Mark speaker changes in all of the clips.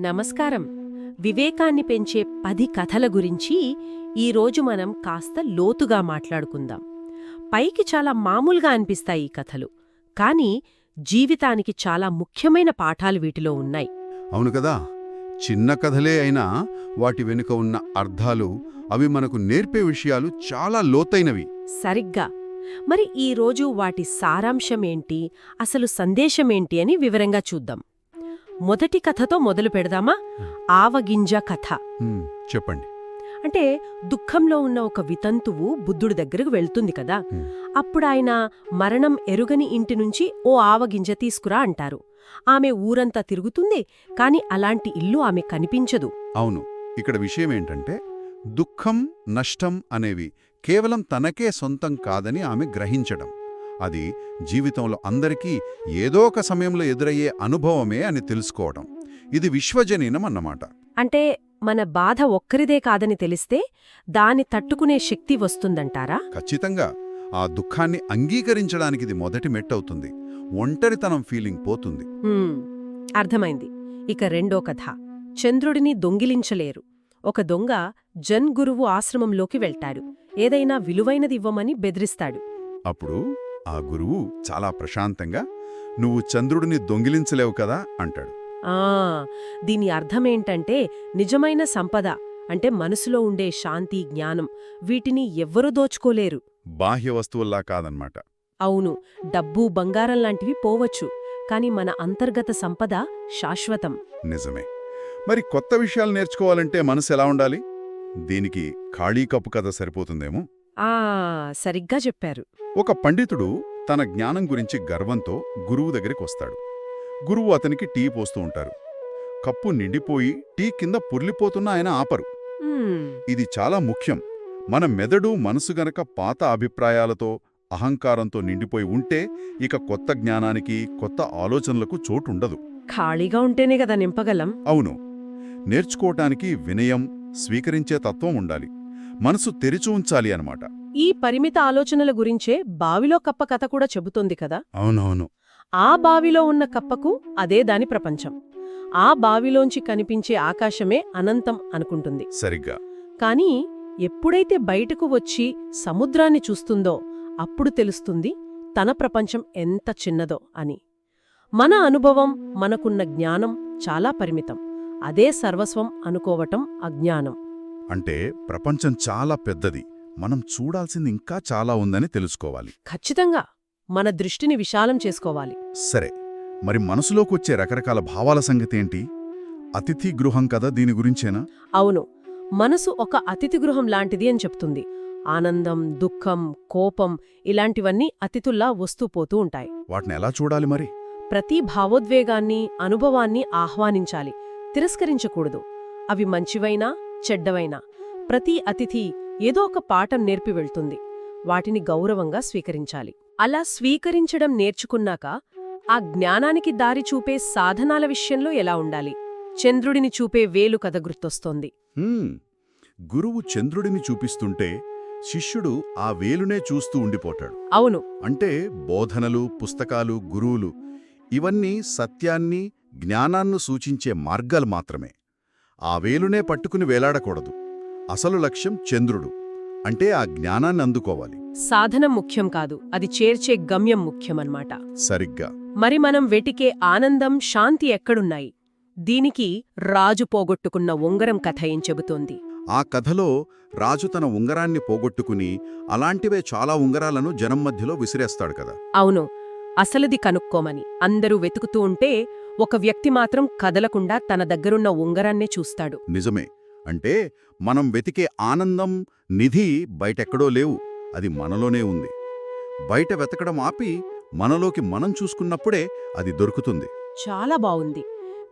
Speaker 1: నమస్కారం. వివేకాన్ని పెంచే పది కథల గురించి ఈరోజు మనం కాస్త లోతుగా మాట్లాడుకుందాం. పైకి చాలా మామూలుగా అనిపిస్తాయి ఈ కథలు కానీ జీవితానికి చాలా ముఖ్యమైన పాఠాలు వీటిలో ఉన్నాయి.
Speaker 2: అవును కదా! చిన్న కథలే అయినా వాటి వెనుక ఉన్న అర్థాలు అవి మనకు నేర్పే విషయాలు చాలా లోతైనవి.
Speaker 1: సరిగ్గా. మరి ఈరోజు వాటి సారాంశమేంటి అసలు సందేశమేంటి అని వివరంగా చూద్దాం. మొదటి కథతో మొదలు పెడదామా? ఆవగింజ కథ.
Speaker 2: చెప్పండి.
Speaker 1: అంటే దుఃఖంలో ఉన్న ఒక వితంతువు బుద్ధుడి దగ్గరకు వెళ్తుంది కదా.
Speaker 2: హ్మ్.
Speaker 1: అప్పుడాయన మరణం ఎరుగని ఇంటి నుంచి ఓ ఆవగింజ తీసుకురా అంటారు. ఆమె ఊరంతా తిరుగుతుంది కాని అలాంటి ఇల్లు ఆమె కనిపించదు.
Speaker 2: అవును. ఇక్కడ విషయం ఏంటంటే దుఃఖం నష్టం అనేవి కేవలం తనకే సొంతం కాదని ఆమె గ్రహించడం. అది జీవితంలో అందరికీ ఏదో ఒక సమయంలో ఎదురయ్యే అనుభవమే అని తెలుసుకోవడం. ఇది విశ్వజనీనం అన్నమాట.
Speaker 1: అంటే మన బాధ ఒక్కరిదే కాదని తెలిస్తే దాని తట్టుకునే శక్తి వస్తుందంటారా?
Speaker 2: ఖచ్చితంగా. ఆ దుఃఖాన్ని అంగీకరించడానికి ఇది మొదటి మెట్టవుతుంది. ఒంటరితనం ఫీలింగ్ పోతుంది.
Speaker 1: అర్థమైంది. ఇక రెండో కథ. చంద్రుడిని దొంగిలించలేరు. ఒక దొంగ జన్ గురువు ఆశ్రమంలోకి వెళ్తాడు. ఏదైనా విలువైనది ఇవ్వమని బెదిరిస్తాడు.
Speaker 2: అప్పుడు? ఆ గురువు చాలా ప్రశాంతంగా నువ్వు చంద్రుడిని దొంగిలించలేవు కదా అంటాడు.
Speaker 1: ఆ దీని అర్థమేంటంటే నిజమైన సంపద అంటే మనసులో ఉండే శాంతి జ్ఞానం వీటిని ఎవ్వరూ దోచుకోలేరు.
Speaker 2: బాహ్య వస్తువుల్లా కాదన్నమాట
Speaker 1: అవును డబ్బు బంగారం లాంటివి పోవచ్చు కాని మన అంతర్గత సంపద శాశ్వతం.
Speaker 2: నిజమే. మరి కొత్త విషయాలు నేర్చుకోవాలంటే మనసు ఎలా ఉండాలి? దీనికి ఖాళీ కప్పు కథ సరిపోతుందేమో?
Speaker 1: ఆ సరిగ్గా చెప్పారు.
Speaker 2: ఒక పండితుడు తన జ్ఞానం గురించి గర్వంతో గురువు దగ్గరికి వస్తాడు. గురువు అతనికి టీ పోస్తూ ఉంటారు. కప్పు నిండిపోయి టీ కింద పుర్లిపోతున్న ఆయన ఆపరు. ఇది చాలా ముఖ్యం. మన మెదడు మనసు గనక పాత అభిప్రాయాలతో అహంకారంతో నిండిపోయి ఉంటే ఇక కొత్త జ్ఞానానికి కొత్త ఆలోచనలకు చోటుండదు.
Speaker 1: ఖాళీగా ఉంటేనే కదా నింపగలం.
Speaker 2: అవును. నేర్చుకోవటానికి వినయం స్వీకరించే తత్వం ఉండాలి. మనసు తెరిచి ఉంచాలి అనమాట
Speaker 1: ఈ పరిమిత ఆలోచనల గురించే బావిలో కప్ప కథ కూడా చెబుతోంది కదా?
Speaker 2: అవునవును.
Speaker 1: ఆ బావిలో ఉన్న కప్పకు అదే దాని ప్రపంచం. ఆ బావిలోంచి కనిపించే ఆకాశమే అనంతం అనుకుంటుంది.
Speaker 2: సరిగ్గా.
Speaker 1: కాని ఎప్పుడైతే బయటకు వచ్చి సముద్రాన్ని చూస్తుందో అప్పుడు తెలుస్తుంది తన ప్రపంచం ఎంత చిన్నదో అని. మన అనుభవం మనకున్న జ్ఞానం చాలా పరిమితం. అదే సర్వస్వం అనుకోవటం అజ్ఞానం.
Speaker 2: అంటే ప్రపంచం చాలా పెద్దది. మనం చూడాల్సింది ఇంకా చాలా ఉందని తెలుసుకోవాలి.
Speaker 1: ఖచ్చితంగా. మన దృష్టిని విశాలం చేసుకోవాలి.
Speaker 2: సరే. మరి మనసులోకి వచ్చే రకరకాల భావాల సంగతి ఏంటి? అతిథి గృహం కదా దీని గురించేనా?
Speaker 1: అవును. మనసు ఒక అతిథి గృహం లాంటిది అని చెప్తుంది. ఆనందం దుఃఖం కోపం ఇలాంటివన్నీ అతిథుల్లా వస్తూ పోతూ ఉంటాయి.
Speaker 2: వాటిని ఎలా చూడాలి మరి?
Speaker 1: ప్రతి భావోద్వేగాన్ని అనుభవాన్ని ఆహ్వానించాలి. తిరస్కరించకూడదు. అవి మంచివైనా చెడ్డవైనా. ప్రతి అతిథి ఏదో ఒక పాఠం నేర్పి వెళ్తుంది. వాటిని గౌరవంగా స్వీకరించాలి. అలా స్వీకరించడం నేర్చుకున్నాక ఆ జ్ఞానానికి దారి చూపే సాధనాల విషయంలో ఎలా ఉండాలి? చంద్రుడిని చూపే వేలు కథ గుర్తొస్తోంది.
Speaker 2: హ్మ్, గురువు చంద్రుడిని చూపిస్తుంటే శిష్యుడు ఆ వేలునే చూస్తూ ఉండిపోతాడు.
Speaker 1: అవును.
Speaker 2: అంటే బోధనలు పుస్తకాలు గురువులు ఇవన్నీ సత్యాన్ని జ్ఞానాన్ని సూచించే మార్గాలు మాత్రమే. ఆ వేలునే పట్టుకుని వేలాడకూడదు. అసలు లక్ష్యం చంద్రుడు అంటే ఆ జ్ఞానాన్ని అందుకోవాలి.
Speaker 1: సాధనం ముఖ్యం కాదు అది చేర్చే గమ్యం ముఖ్యమన్నమాట.
Speaker 2: సరిగ్గా.
Speaker 1: మరి మనం వెటికే ఆనందం శాంతి ఎక్కడున్నాయి? దీనికి రాజు పోగొట్టుకున్న ఉంగరం కథ ఏం చెబుతోంది?
Speaker 2: ఆ కథలో రాజు తన ఉంగరాన్ని పోగొట్టుకుని అలాంటివే చాలా ఉంగరాలను జనం మధ్యలో విసిరేస్తాడు కదా.
Speaker 1: అవును అసలుది కనుక్కోమని. అందరూ వెతుకుతూ ఉంటే ఒక వ్యక్తి మాత్రం కదలకుండా తన దగ్గరున్న ఉంగరాన్నే చూస్తాడు.
Speaker 2: నిజమే. అంటే మనం వెతికే ఆనందం నిధి బయటెక్కడో లేవు అది మనలోనే ఉంది. బయట వెతకడం ఆపి మనలోకి మనం చూసుకున్నప్పుడే అది దొరుకుతుంది.
Speaker 1: చాలా బావుంది.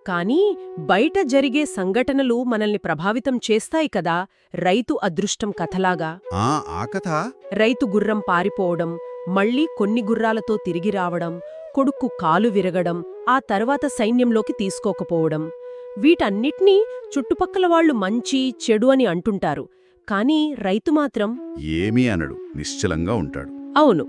Speaker 1: కానీ బయట జరిగే సంఘటనలు మనల్ని ప్రభావితం చేస్తాయి కదా రైతు అదృష్టం కథలాగా.
Speaker 2: ఆ ఆ కథ?
Speaker 1: రైతు గుర్రం పారిపోవడం మళ్ళీ కొన్ని గుర్రాలతో తిరిగి రావడం కొడుక్కు కాలు విరగడం ఆ తర్వాత సైన్యంలోకి తీసుకోకపోవడం వీటన్నిటినీ చుట్టుపక్కల వాళ్ళు మంచి చెడు అని అంటుంటారు. కానీ రైతు మాత్రం
Speaker 2: ఏమీ అనడు నిశ్చలంగా ఉంటాడు.
Speaker 1: అవును.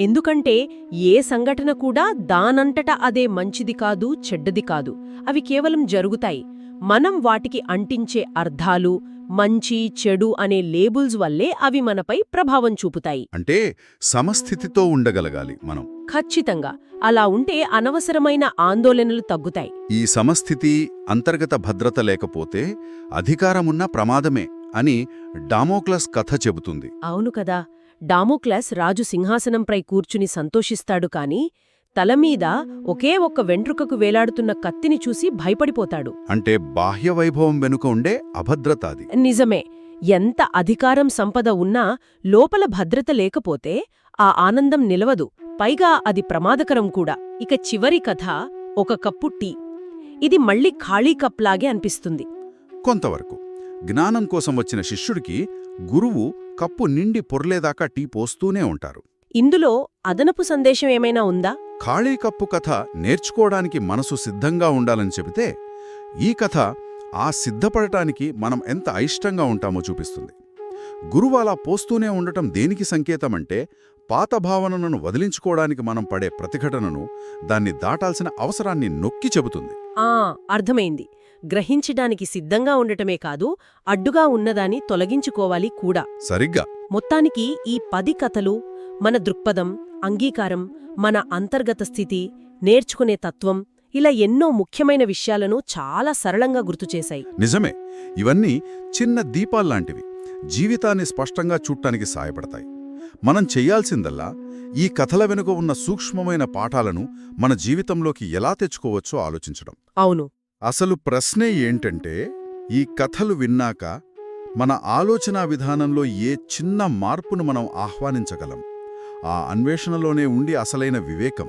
Speaker 1: ఎందుకంటే ఏ సంఘటన కూడా దానంతట అదే మంచిది కాదు చెడ్డది కాదు. అవి కేవలం జరుగుతాయి. మనం వాటికి అంటించే అర్థాలు మంచి చెడు అనే లేబుల్స్ వల్లే అవి మనపై ప్రభావం చూపుతాయి.
Speaker 2: అంటే సమస్థితితో ఉండగలగాలి మనం.
Speaker 1: ఖచ్చితంగా. అలా ఉంటే అనవసరమైన ఆందోళనలు తగ్గుతాయి.
Speaker 2: ఈ సమస్థితి అంతర్గత భద్రత లేకపోతే అధికారమున్న ప్రమాదమే అని డామోక్లస్ కథ చెబుతుంది.
Speaker 1: అవును కదా. డామోక్లస్ రాజు సింహాసనంపై కూర్చుని సంతోషిస్తాడు కాని తలమీద ఒకే ఒక్క వెంట్రుకకు వేలాడుతున్న కత్తిని చూసి భయపడిపోతాడు.
Speaker 2: అంటే బాహ్య వైభవం వెనుక ఉండే అభద్రత అది
Speaker 1: నిజమే. ఎంత అధికారం సంపద ఉన్నా లోపల భద్రత లేకపోతే ఆ ఆనందం నిలవదు. పైగా అది ప్రమాదకరం కూడా. ఇక చివరి కథ ఒక కప్పు టీ. ఇది మళ్ళీ ఖాళీ కప్లాగే అనిపిస్తుంది.
Speaker 2: కొంతవరకు. జ్ఞానం కోసం వచ్చిన శిష్యుడికి గురువు కప్పు నిండి పొర్లేదాకా టీ పోస్తూనే ఉంటారు.
Speaker 1: ఇందులో అదనపు సందేశం ఏమైనా ఉందా?
Speaker 2: ఖాళీ కప్పు కథ నేర్చుకోవడానికి మనసు సిద్ధంగా ఉండాలని చెబితే ఈ కథ ఆ సిద్ధపడటానికి మనం ఎంత అయిష్టంగా ఉంటామో చూపిస్తుంది. గురువు అలా పోస్తూనే ఉండటం దేనికి సంకేతమంటే పాత భావనలను వదిలించుకోవడానికి మనం పడే ప్రతిఘటనను దాన్ని దాటాల్సిన అవసరాన్ని నొక్కి చెబుతుంది.
Speaker 1: ఆ అర్థమైంది. గ్రహించడానికి సిద్ధంగా ఉండటమే కాదు అడ్డుగా ఉన్నదాన్ని తొలగించుకోవాలి కూడా.
Speaker 2: సరిగ్గా.
Speaker 1: మొత్తానికి ఈ పది కథలు మన దృక్పథం అంగీకారం మన అంతర్గత స్థితి నేర్చుకునే తత్వం ఇలా ఎన్నో ముఖ్యమైన విషయాలను చాలా సరళంగా గుర్తుచేశాయి
Speaker 2: నిజమే ఇవన్నీ చిన్న దీపాల్లాంటివి జీవితాన్ని స్పష్టంగా చూడటానికి సాయపడతాయి మనం చెయ్యాల్సిందల్లా ఈ కథల వెనుక ఉన్న సూక్ష్మమైన పాఠాలను మన జీవితంలోకి ఎలా తెచ్చుకోవచ్చో ఆలోచించడం.
Speaker 1: అవును.
Speaker 2: అసలు ప్రశ్నే ఏంటంటే ఈ కథలు విన్నాక మన ఆలోచనా విధానంలో ఏ చిన్న మార్పును మనం ఆహ్వానించగలం? ఆ అన్వేషణలోనే ఉండి అసలైన వివేకం.